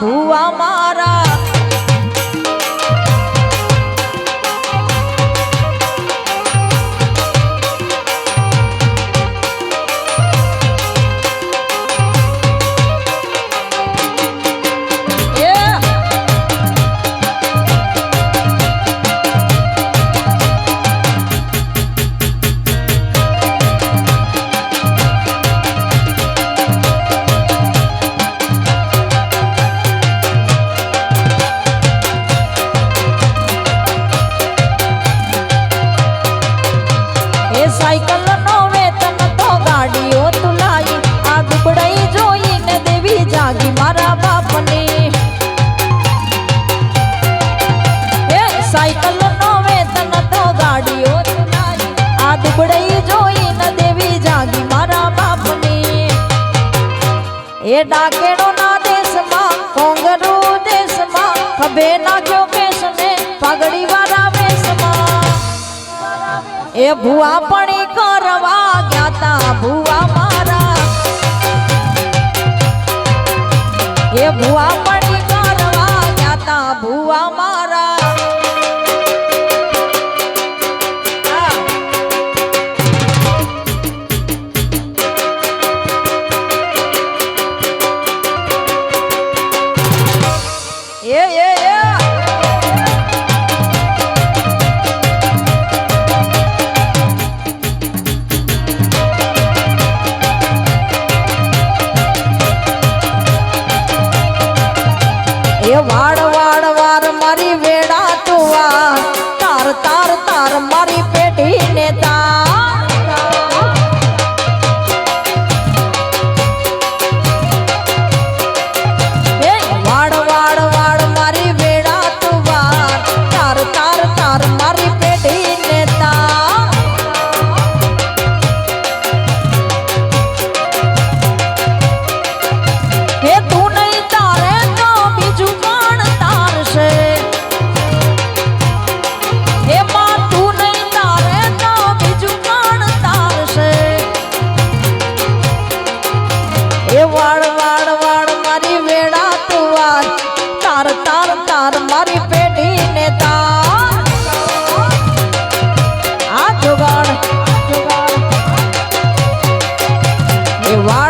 Who am I? Cycle નો વેતન તો ગાડીઓ તુલાઈ આ ગુબડાઈ જોઈને દેવી જાગી મારા બાપની હે સાયકલ નો વેતન તો ગાડીઓ તુલાઈ આ દુબડાઈ જોઈને દેવી જાગી મારા બાપની એ ડાકેડો ના દેશમાં કોંગરૂ દેશમાં ખભે નાખ્યો કેશને પાઘડી ए भुआ पड़ी करवा ज्ञाता भुआ मारा ए भुआ you are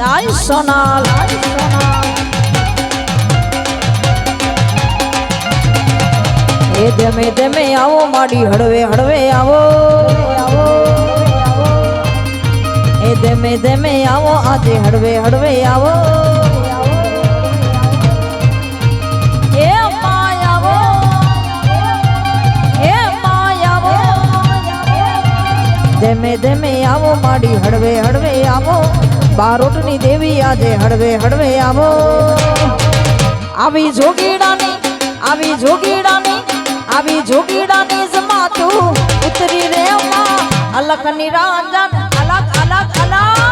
রায় সোনাল એ ધમે ધમે આવો માડી હળવે હળવે આવો એ ધમે ધમે આવો આજે હળવે હળવે આવો ધમે ધમે આવો માડી હળવે હળવે આવો બારોટની દેવી આજે હળવે હળવે આવો આવી જોગીડાની આવી જોગીડાની આવી જોગીડાની જમા તું ઉતરી રે અલખ નિરાંજન અલગ અલગ અલગ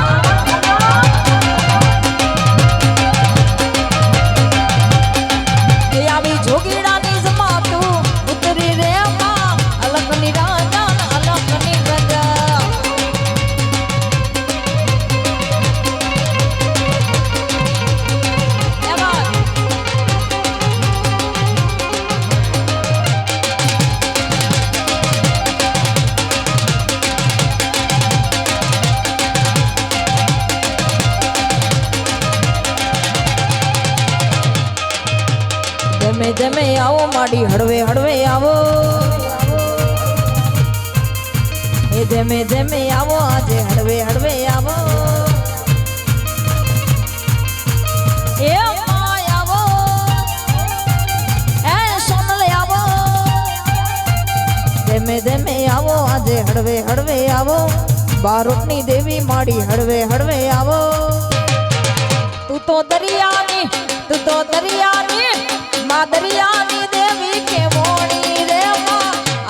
જેમે આવ માડી હડવે હડવે આવ એજેમે દેમે આવ આજે હડવે હડવે આવ એ ઓ આવો હે સોમલે આવો દેમે દેમે આવો આજે હડવે હડવે આવ બારડની દેવી માડી હડવે હડવે આવ तो दरिया नी तू तो दरिया नी मा दरिया नी देवी के मोड़ी रे मा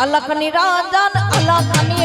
अलखनी राजन अलखनी